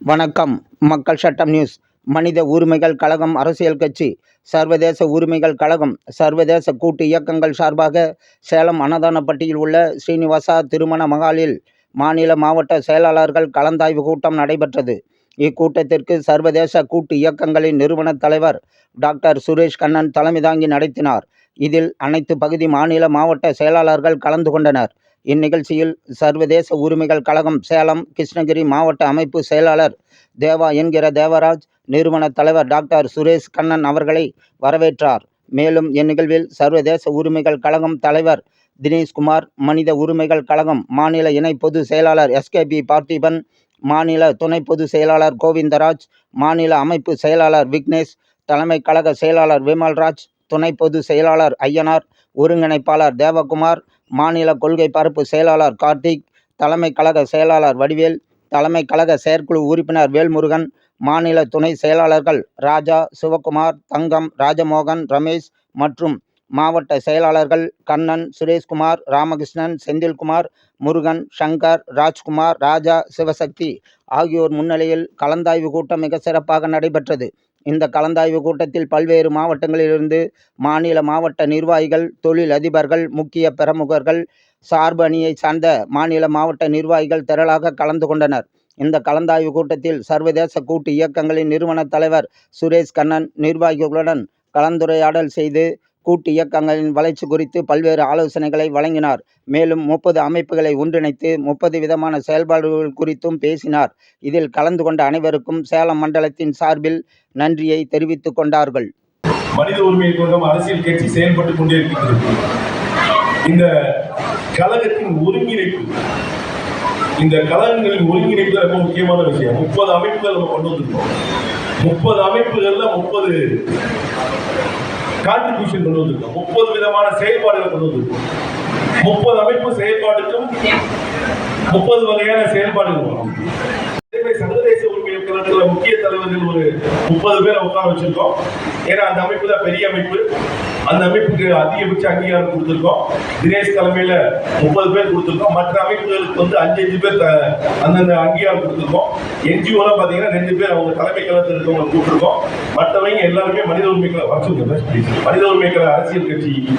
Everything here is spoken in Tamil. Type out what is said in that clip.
வணக்கம். மக்கள் சட்டம் நியூஸ். மனித உரிமைகள் கழகம் அரசியல் கட்சி. சர்வதேச உரிமைகள் கழகம். சர்வதேச கூட்டு இயக்கங்கள் சார்பாக சேலம் அன்னதானப்பட்டியில் உள்ள ஸ்ரீனிவாசா திருமண மகாலில் மாநில மாவட்ட செயலாளர்கள் கலந்தாய்வு கூட்டம் நடைபெற்றது. இக்கூட்டத்திற்கு சர்வதேச கூட்டு இயக்கங்களின் நிறுவன தலைவர் டாக்டர் சுரேஷ் கண்ணன் தலைமை தாங்கி நடத்தினார். இதில் அனைத்து பகுதி மாநில மாவட்ட செயலாளர்கள் கலந்து கொண்டனர். இந்நிகழ்ச்சியில் சர்வதேச உரிமைகள் கழகம் சேலம் கிருஷ்ணகிரி மாவட்ட அமைப்பு செயலாளர் தேவா என்கிற தேவராஜ் நிறுவன தலைவர் டாக்டர் சுரேஷ் கண்ணன் அவர்களை வரவேற்றார். மேலும் இந்நிகழ்வில் சர்வதேச உரிமைகள் கழகம் தலைவர் தினேஷ்குமார் மனித உரிமைகள் கழகம் மாநில இணை பொதுச் செயலாளர் எஸ்கேபி பார்த்திபன் மாநில துணை பொதுச் செயலாளர் கோவிந்தராஜ் மாநில அமைப்பு செயலாளர் விக்னேஷ் தலைமை கழக செயலாளர் விமல்ராஜ் துணை பொதுச் செயலாளர் ஐயனார் ஒருங்கிணைப்பாளர் தேவகுமார் மாநில கொள்கை பரப்பு செயலாளர் கார்த்திக் தலைமை கழக செயலாளர் வடிவேல் தலைமை கழக செயற்குழு உறுப்பினர் வேல்முருகன் மாநில துணை செயலாளர்கள் ராஜா சிவகுமார் தங்கம் ராஜமோகன் ரமேஷ் மற்றும் மாவட்ட செயலாளர்கள் கண்ணன் சுரேஷ்குமார் ராமகிருஷ்ணன் செந்தில்குமார் முருகன் சங்கர் ராஜ்குமார் ராஜா சிவசக்தி ஆகியோர் முன்னிலையில் கலந்தாய்வு கூட்டம் மிக சிறப்பாக நடைபெற்றது. இந்த கலந்தாய்வு கூட்டத்தில் பல்வேறு மாவட்டங்களிலிருந்து மாநில மாவட்ட நிர்வாகிகள் தொழில் அதிபர்கள் முக்கிய பிரமுகர்கள் சார்பு அணியை சார்ந்த மாநில மாவட்ட நிர்வாகிகள் திரளாக கலந்து கொண்டனர். இந்த கலந்தாய்வு கூட்டத்தில் சர்வதேச கூட்டு இயக்கங்களின் நிறுவன தலைவர் சுரேஷ் கண்ணன் நிர்வாகிகளுடன் கலந்துரையாடல் செய்து கூட்டு இயக்கங்களின் வளர்ச்சி குறித்து பல்வேறு ஆலோசனைகளை வழங்கினார். மேலும் முப்பது அமைப்புகளை ஒன்றிணைத்து முப்பது விதமான செயல்பாடுகள் குறித்தும் பேசினார். இதில் கலந்து கொண்ட அனைவருக்கும் சேலம் மண்டலத்தின் சார்பில் நன்றியை தெரிவித்துக் கொண்டார்கள். மனித உரிமை கழகம் அரசியல் கட்சி செயல்பட்டு கொண்டிருக்கிறது. இந்த கழகத்தின் ஒருங்கிணைப்பு இந்த கழகங்களின் ஒருங்கிணைப்பு ரொம்ப முக்கியமான விஷயம். முப்பது அமைப்புகள் நம்ம கொண்டு வந்திருக்கோம். முப்பது அமைப்புகள்ல முப்பது கான்ட்ரிபியூஷன் கொண்டு வந்திருக்கோம். முப்பது விதமான செயல்பாடுகளை கொண்டு வந்திருக்கோம். முப்பது அமைப்பு செயல்பாடுக்கும் முப்பது வகையான செயல்பாடுகள் வரும் இதே சர்வதேச உரிமைகள் கழகத்துல முக்கிய ஒரு முப்பது பேரை உட்கார வச்சிருக்கோம். ஏன்னா அந்த அமைப்பு தான் பெரிய அமைப்பு. அந்த அமைப்புக்கு அதிகபட்ச அங்கீகாரம் கொடுத்துருக்கோம். தினேஷ் தலைமையில் முப்பது பேர் கொடுத்துருக்கோம். மற்ற அமைப்புகளுக்கு வந்து அஞ்சு அஞ்சு பேர் த- அந்தந்த அங்கீகாரம் கொடுத்துருக்கோம். என்ஜிஓலாம் பார்த்தீங்கன்னா ரெண்டு பேர் அவங்க தலைமை கழகத்தில் இருக்கவங்க கூப்பிட்டுருக்கோம். மற்றவங்க எல்லாருமே மனித உரிமைகளை வச்சுருக்கோம் மனித உரிமைகளை அரசியல் கட்சி